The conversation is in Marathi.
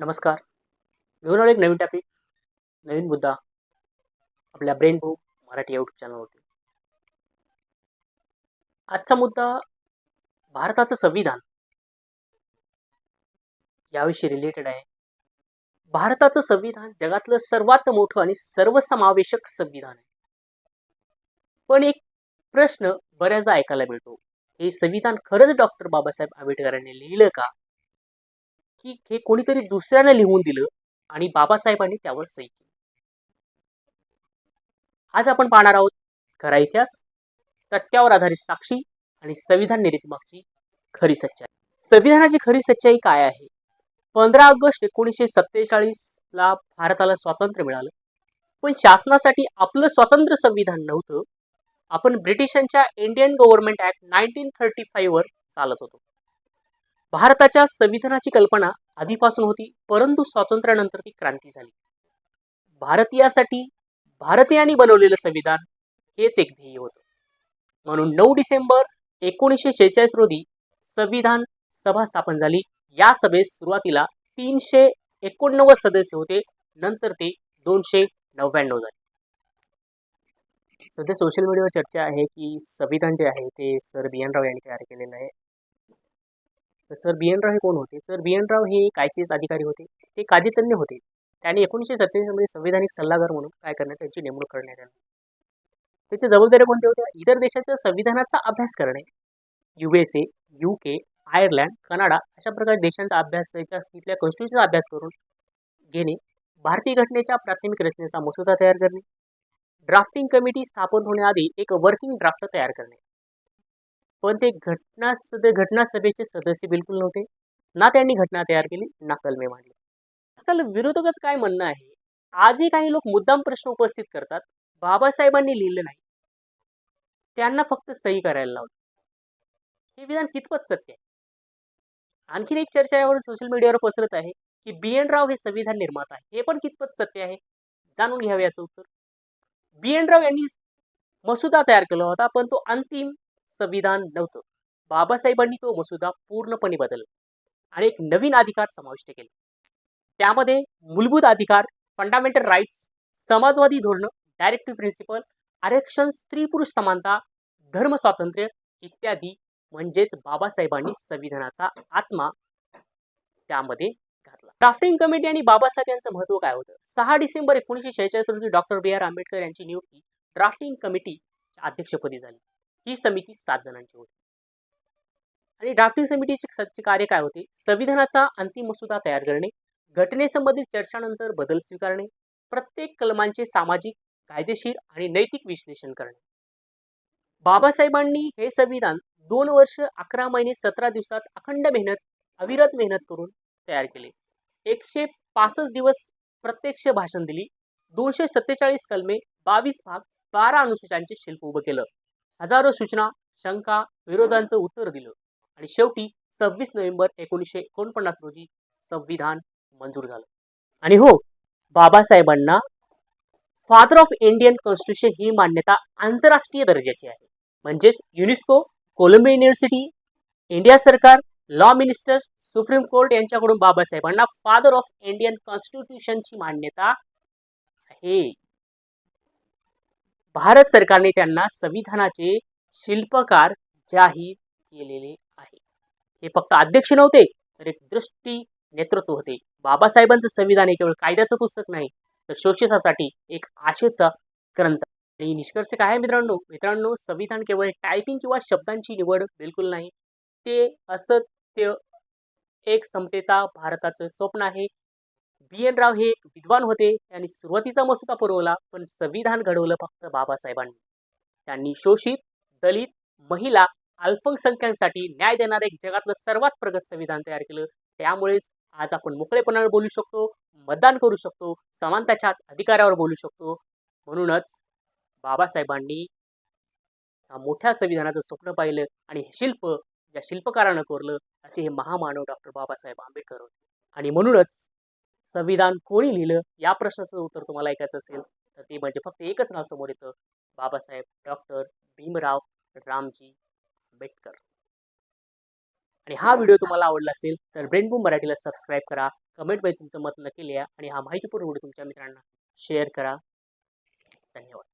नमस्कार. घेऊन आलो एक नवीन टॉपिक नवीन मुद्दा. आपल्या ब्रेन बुक मराठी यूट्यूब चॅनलवरती आजचा मुद्दा भारताचं संविधान. याविषयी रिलेटेड आहे. भारताचं संविधान जगातलं सर्वात मोठं आणि सर्वसमावेशक संविधान आहे. पण एक प्रश्न बऱ्याचदा ऐकायला मिळतो. हे संविधान खरंच डॉक्टर बाबासाहेब आंबेडकरांनी लिहिलं का? की हे कोणीतरी दुसऱ्याने लिहून दिलं आणि बाबासाहेबांनी त्यावर सही केली. आज आपण पाहणार आहोत खरा इतिहास तथ्यावर आधारित साक्षी आणि संविधान निर्मितीमागची खरी सच्चाई. संविधानाची खरी सच्चाई काय आहे? पंधरा ऑगस्ट एकोणीसशे सत्तेचाळीस ला भारताला स्वातंत्र्य मिळालं. पण शासनासाठी आपलं स्वतंत्र संविधान नव्हतं. आपण ब्रिटिशांच्या Indian government act nineteen thirty five वर चालत होतो. भारताच्या संविधानाची कल्पना आधीपासून होती परंतु स्वातंत्र्यानंतर ती क्रांती झाली. भारतीयासाठी भारतीयांनी बनवलेलं संविधान हेच एक ध्येय होतं. म्हणून नऊ डिसेंबर एकोणीसशे शेहेचाळीस रोजी संविधान सभा स्थापन झाली. या सभेत सुरुवातीला तीनशे एकोणनव्वद सदस्य होते नंतर ते दोनशे नव्याण्णव झाले. सध्या सोशल मीडियावर चर्चा आहे की संविधान जे आहे ते सर बी एन राव यांनी तयार केलेलं आहे. तर सर बी एन राव हे कोण होते? सर बी एन राव हे एक आय सी एस अधिकारी होते. ते कायदेतज्ञ होते. त्यांनी एकोणीसशे सत्तेचाळीसमध्ये संविधानिक सल्लागार म्हणून काय करण्यात त्यांची नेमणूक करण्यात आली. त्याच्या जबाबदाऱ्या कोणत्या होत्या? इतर देशाच्या संविधानाचा अभ्यास करणे. U S A U K Ireland Canada अशा प्रकारे देशांचा अभ्यास त्याच्या तिथल्या कॉन्स्टिट्यूशनचा अभ्यास करून घेणे. भारतीय घटनेच्या प्राथमिक रचनेचा मसुदा तयार करणे. ड्राफ्टिंग कमिटी स्थापन होण्याआधी एक वर्किंग ड्राफ्ट तयार करणे. पण ते घटना सद घटना सभेचे सदस्य बिलकुल नव्हते. ना त्यांनी घटना तयार केली ना कलमे मांडली. आजकाल विरोधकच काय म्हणणं आहे? आजही काही लोक मुद्दाम प्रश्न उपस्थित करतात. बाबासाहेबांनी लिहिलं नाही. त्यांना फक्त सही करायला लावलं. हे विधान कितपत सत्य आहे? आणखीन एक चर्चा यावर सोशल मीडियावर पसरत आहे की बी एन राव हे संविधान निर्माता आहे. हे पण कितपत सत्य आहे? जाणून घ्यावे याचं उत्तर. बी एन राव यांनी मसुदा तयार केला होता पण तो अंतिम संविधान नव्हतं. बाबासाहेबांनी तो मसुदा पूर्णपणे बदलला आणि एक नवीन अधिकार समाविष्ट केले. त्यामध्ये मूलभूत अधिकार फंडामेंटल राईट्स समाजवादी धोरणं डायरेक्टिव्ह प्रिन्सिपल आरक्षण स्त्री पुरुष समानता धर्म स्वातंत्र्य इत्यादी म्हणजेच बाबासाहेबांनी संविधानाचा आत्मा त्यामध्ये घातला. ड्राफ्टिंग कमिटी आणि बाबासाहेब यांचं महत्त्व काय होतं? सहा डिसेंबर एकोणीसशे शेहेचाळीस रोजी डॉक्टर बी आर आंबेडकर यांची नियुक्ती ड्राफ्टिंग कमिटी अध्यक्षपदी झाली. ही समिती सात जणांची होती. आणि ड्राफ्टिंग समितीचे सच्चे कार्य काय होते? संविधानाचा अंतिम मसुदा तयार करणे घटनेसंबंधित चर्चानंतर बदल स्वीकारणे प्रत्येक कलमांचे सामाजिक कायदेशीर आणि नैतिक विश्लेषण करणे. बाबासाहेबांनी हे संविधान दोन वर्ष अकरा महिने सतरा दिवसात अखंड मेहनत अविरत मेहनत करून तयार केले. एकशे पासष्ट दिवस प्रत्यक्ष भाषण दिली. दोनशे सत्तेचाळीस कलमे बावीस भाग बारा अनुसूचांचे शिल्प उभं केलं. हजारो सूचना शंका विरोधांचं उत्तर दिलं. आणि शेवटी सव्वीस नोव्हेंबर एकोणीसशे एकोणपन्नास रोजी संविधान मंजूर झालं. आणि हो बाबासाहेबांना फादर ऑफ इंडियन कॉन्स्टिट्यूशन ही मान्यता आंतरराष्ट्रीय दर्जाची आहे. म्हणजेच युनेस्को कोलंबिया युनिव्हर्सिटी इंडिया सरकार लॉ मिनिस्टर सुप्रीम कोर्ट यांच्याकडून बाबासाहेबांना फादर ऑफ इंडियन कॉन्स्टिट्यूशनची मान्यता आहे. भारत सरकारने त्यांना संविधानाचे शिल्पकार जाहीर केलेले आहे. हे फक्त अध्यक्ष नव्हते तर एक दृष्टी नेतृत्व होते. बाबासाहेबांचं संविधान हे केवळ कायद्याचं पुस्तक नाही तर शोषितासाठी एक आशेचा ग्रंथ. आणि निष्कर्ष काय आहे मित्रांनो? मित्रांनो संविधान केवळ टायपिंग किंवा शब्दांची निवड बिलकुल नाही. ते असत्य एक समतेचा भारताचं स्वप्न आहे. बी एन राव हे एक विद्वान होते. त्यांनी सुरुवातीचा मसुदा पुरवला पण संविधान घडवलं फक्त बाबासाहेबांनी. त्यांनी शोषित दलित महिला अल्पसंख्यांसाठी न्याय देणारं एक जगातलं सर्वात प्रगत संविधान तयार केलं. त्यामुळेच आज आपण मोकळेपणावर बोलू शकतो मतदान करू शकतो समानताच्या अधिकारावर बोलू शकतो. म्हणूनच बाबासाहेबांनी मोठ्या संविधानाचं स्वप्न पाहिलं आणि हे शिल्प ज्या शिल्पकारानं कोरलं असे हे महामानव डॉक्टर बाबासाहेब आंबेडकर होते. आणि म्हणूनच संविधान कोणी लिहिलं? या प्रश्नाचं उत्तर तुम्हाला ऐकायचं असेल तर ते म्हणजे फक्त एकच नाव समोर येतं. बाबासाहेब डॉक्टर भीमराव रामजी आंबेडकर. आणि हा व्हिडिओ तुम्हाला आवडला असेल तर ब्रेनबूम मराठीला सबस्क्राईब करा. कमेंटमध्ये तुमचं मत नक्की लिहा आणि हा माहितीपूर्ण व्हिडिओ तुमच्या मित्रांना शेअर करा. धन्यवाद.